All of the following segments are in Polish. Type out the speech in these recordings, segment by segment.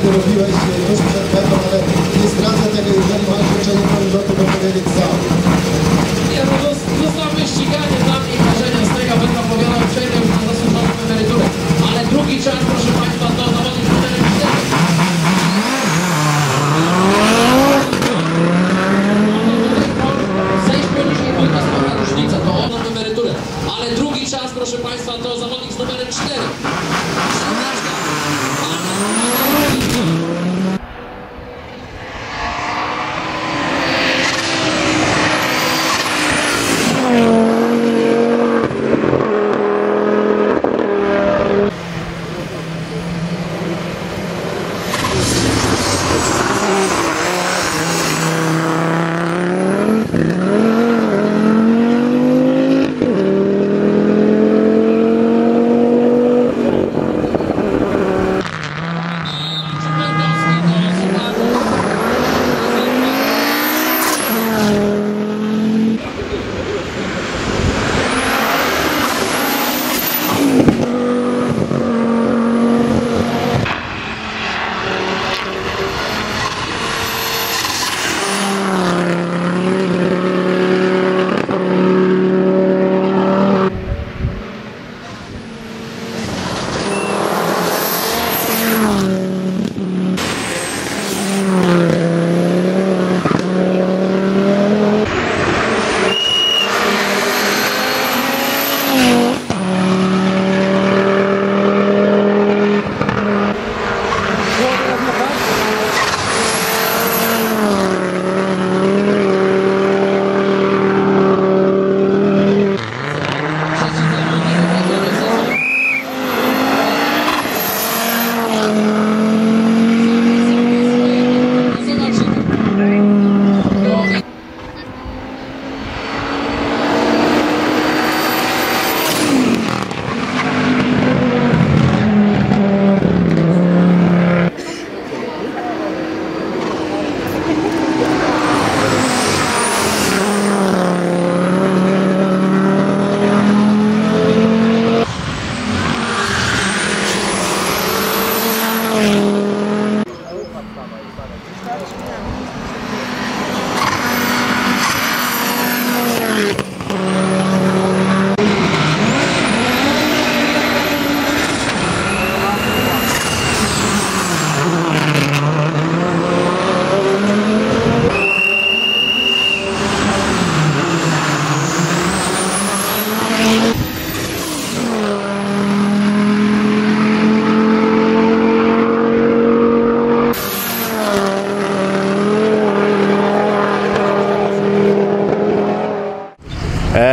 ideología es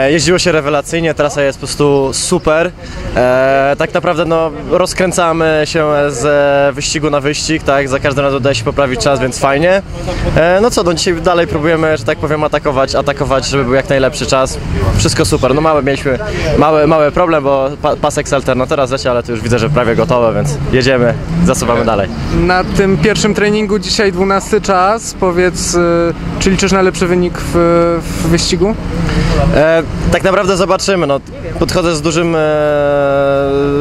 Jeździło się rewelacyjnie, trasa jest po prostu super. E, tak naprawdę no, rozkręcamy się z e, wyścigu na wyścig, tak, za każdym razem udaje się poprawić czas, więc fajnie. E, no co, no dzisiaj dalej próbujemy, że tak powiem, atakować, atakować, żeby był jak najlepszy czas. Wszystko super, no małe mieliśmy, mały, mały problem, bo pa, pasek z alternatora zleciał, ale to już widzę, że prawie gotowe, więc jedziemy, zasuwamy dalej. Na tym pierwszym treningu dzisiaj 12 czas. Powiedz, y, czy liczysz na lepszy wynik w, w wyścigu? E, tak naprawdę zobaczymy. No, podchodzę z dużym, e,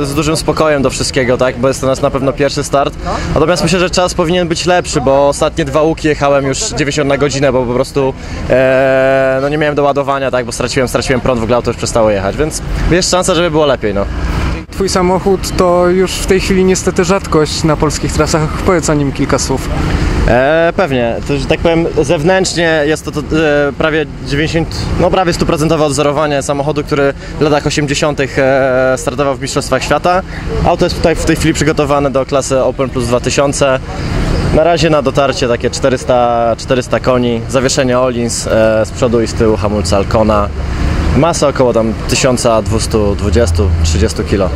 z dużym spokojem do wszystkiego, tak? bo jest to nas na pewno pierwszy start. Natomiast myślę, że czas powinien być lepszy, bo ostatnie dwa łuki jechałem już 90 na godzinę, bo po prostu e, no, nie miałem doładowania, tak? bo straciłem, straciłem prąd, w ogóle auto już przestało jechać, więc jest szansa, żeby było lepiej. No. Twój samochód to już w tej chwili niestety rzadkość na polskich trasach. Powiedz o nim kilka słów. E, pewnie, to, że tak powiem zewnętrznie jest to, to e, prawie 90, no prawie 100% odzorowanie samochodu, który w latach 80. E, startował w Mistrzostwach Świata. Auto jest tutaj w tej chwili przygotowane do klasy Open Plus 2000. Na razie na dotarcie takie 400, 400 koni, zawieszenie Olins e, z przodu i z tyłu, hamulce Alcona. Masa około tam 1220-30 kg.